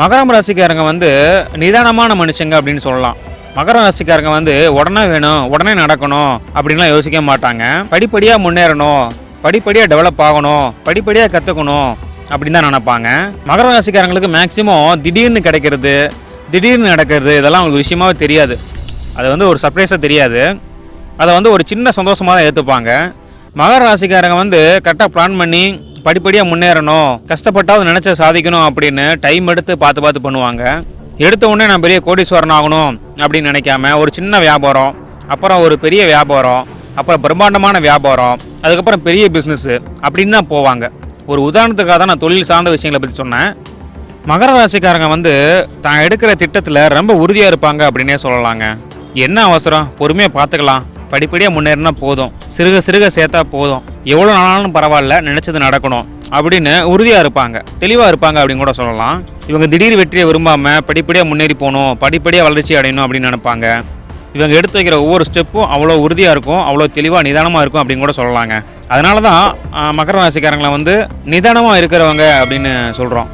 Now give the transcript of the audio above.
மகரம் ராசிக்காரங்க வந்து நிதானமான மனுஷங்க அப்படின்னு சொல்லலாம். மகர ராசிக்காரங்க வந்து உடனே வேணும் உடனே நடக்கணும் அப்படின்லாம் யோசிக்க மாட்டாங்க. படிப்படியாக முன்னேறணும் படிப்படியாக டெவலப் ஆகணும் படிப்படியாக கற்றுக்கணும் அப்படின்னு தான் நினைப்பாங்க. மகர ராசிக்காரங்களுக்கு மேக்ஸிமம் திடீர்னு கிடைக்கிறது திடீர்னு நடக்கிறது இதெல்லாம் அவங்களுக்கு விஷயமாவே தெரியாது. அது வந்து ஒரு சர்ப்ரைஸாக தெரியாது. அதை வந்து ஒரு சின்ன சந்தோஷமாக தான் ஏற்றுப்பாங்க மகர ராசிக்காரங்க வந்து கரெக்டாக பிளான் பண்ணி படிப்படியாக முன்னேறணும். கஷ்டப்பட்டாவது நினச்ச சாதிக்கணும் அப்படின்னு டைம் எடுத்து பார்த்து பார்த்து பண்ணுவாங்க. எடுத்த உடனே நான் பெரிய கோடீஸ்வரன் ஆகணும் அப்படின்னு நினைக்காம ஒரு சின்ன வியாபாரம் அப்புறம் ஒரு பெரிய வியாபாரம் அப்புறம் பிரம்மாண்டமான வியாபாரம் அதுக்கப்புறம் பெரிய பிஸ்னஸ்ஸு அப்படின்னு தான் போவாங்க. ஒரு உதாரணத்துக்காக தான் நான் தொழில் சார்ந்த விஷயங்களை பற்றி சொன்னேன். மகர ராசிக்காரங்க வந்து தான் எடுக்கிற திட்டத்தில் ரொம்ப உறுதியாக இருப்பாங்க அப்படின்னே சொல்லலாங்க. என்ன அவசரம்? பொறுமையாக பார்த்துக்கலாம். படிப்படியாக முன்னேறினா போதும். சிறுக சிறுக சேர்த்தா போதும். எவ்வளோ நாளாலும் பரவாயில்ல நினச்சது நடக்கணும் அப்படின்னு உறுதியாக இருப்பாங்க. தெளிவாக இருப்பாங்க அப்படின்னு கூட சொல்லலாம். இவங்க திடீர் வெற்றியை விரும்பாமல் படிப்படியாக முன்னேறி போகணும் படிப்படியாக வளர்ச்சி அடையணும் அப்படின்னு நினைப்பாங்க. இவங்க எடுத்து வைக்கிற ஒவ்வொரு ஸ்டெப்பும் அவ்வளோ உறுதியாக இருக்கும் அவ்வளோ தெளிவாக நிதானமாக இருக்கும் அப்படின்னு கூட சொல்லலாங்க. அதனால தான் மகர ராசிக்காரங்களை வந்து நிதானமாக இருக்கிறவங்க அப்படின்னு சொல்கிறோம்